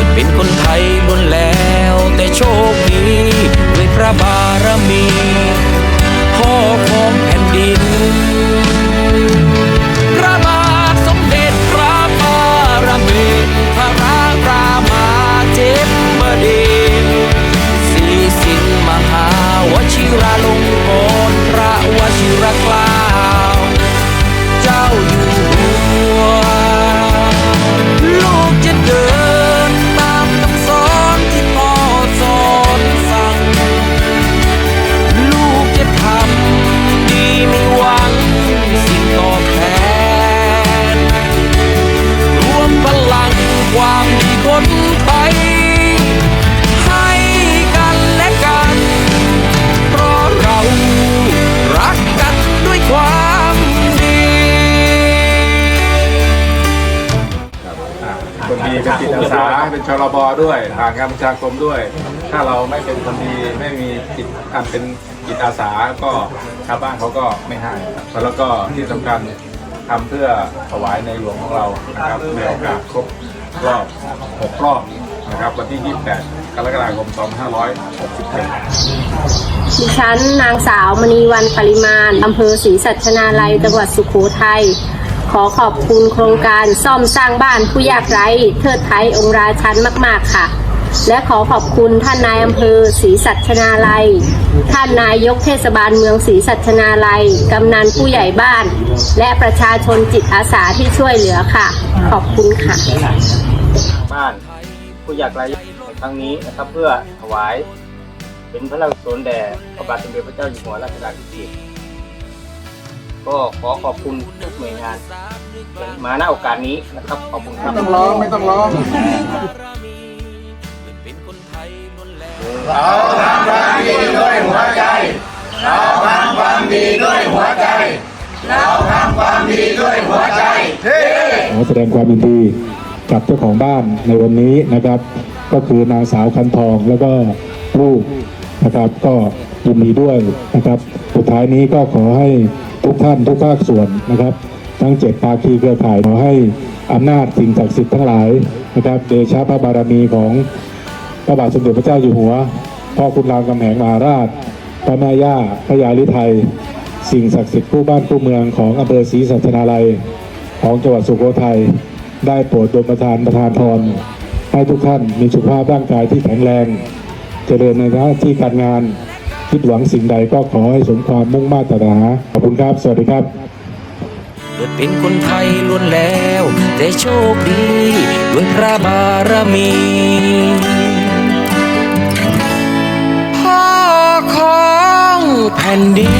กิดเป็นคนไทยล้วนแล้วแต่โชคดี ด้วยพระบารมีีเป็นจิตอาสาเป็นชลบด้วยผ่านการประชาคมด้วย ถ้าเราไม่เป็นคนดีไม่มีจิตอันเป็นจิตอาสาก็ชาวบ้านเขาก็ไม่ให้ครับแล้วก็ที่สำคัญทำเพื่อถวายในหลวงของเรานะครับในโอกาสครบรอบ6รอบนะครับวันที่ 28 กรกฎาคม 2567ดิฉันนางสาวมณีวันปริมาณอำเภอศรีสัชนาลัยจังหวัดสุโขทัย ขอขอบคุณโครงการซ่อมสร้างบ้านผู้ยากไร้เทิดไทยองค์ราชันมาก ๆ ค่ะ และขอขอบคุณท่านนายอำเภอศรีสัชนาลัย ท่านนายกเทศบาลเมืองศรีสัชนาลัย กำนันผู้ใหญ่บ้าน และประชาชนจิตอาสาที่ช่วยเหลือค่ะ ขอบคุณค่ะ บ้านผู้อยากไร้ในครั้งนี้นะครับเพื่อถวาย เป็นพระราชกุศลแด่พระบาทสมเด็จพระเจ้าอยู่หัวรัชกาลที่สิบ ก็ขอขอบคุณทุกหน่วยงานมาณโอกาสนี้นะครับขอบคุณครับต้องร้องไม่ต้องร้องขอแสดงความยินดีกับเจ้าของบ้านในวันนี้นะครับ ก็คือนางสาวคันทองแล้วก็ลูกนะครับ ก็ยินดีด้วยนะครับ สุดท้ายนี้ก็ขอให้ ทุกท่านทุกภาคส่วนนะครับ ทั้งเจ็ดภาคีเครือข่ายขอให้อำนาจสิ่งศักดิ์สิทธิ์ทั้งหลายนะครับเดชะพระบารมีของพระบาทสมเด็จพระเจ้าอยู่หัวพ่อคุณรามคำแหงมหาราช พระแม่ย่าพระยาลิไทย สิ่งศักดิ์สิทธิ์คู่บ้านคู่เมืองของอำเภอศรีสัชนาลัย ของจังหวัดสุโขทัยได้โปรดดลประทานประทานพรให้ทุกท่านมีสุขภาพร่างกายที่แข็งแรง เจริญในหน้าที่การงาน คิดหวังสิ่งใดก็ขอให้สมความมุ่งมา่ปรารถนาขอบคุณครับ สวัสดีครับเกิดเป็นคนไทยล้วนแล้วแต่โชคดีด้วยพระบารมีพ่อของแผ่นดิน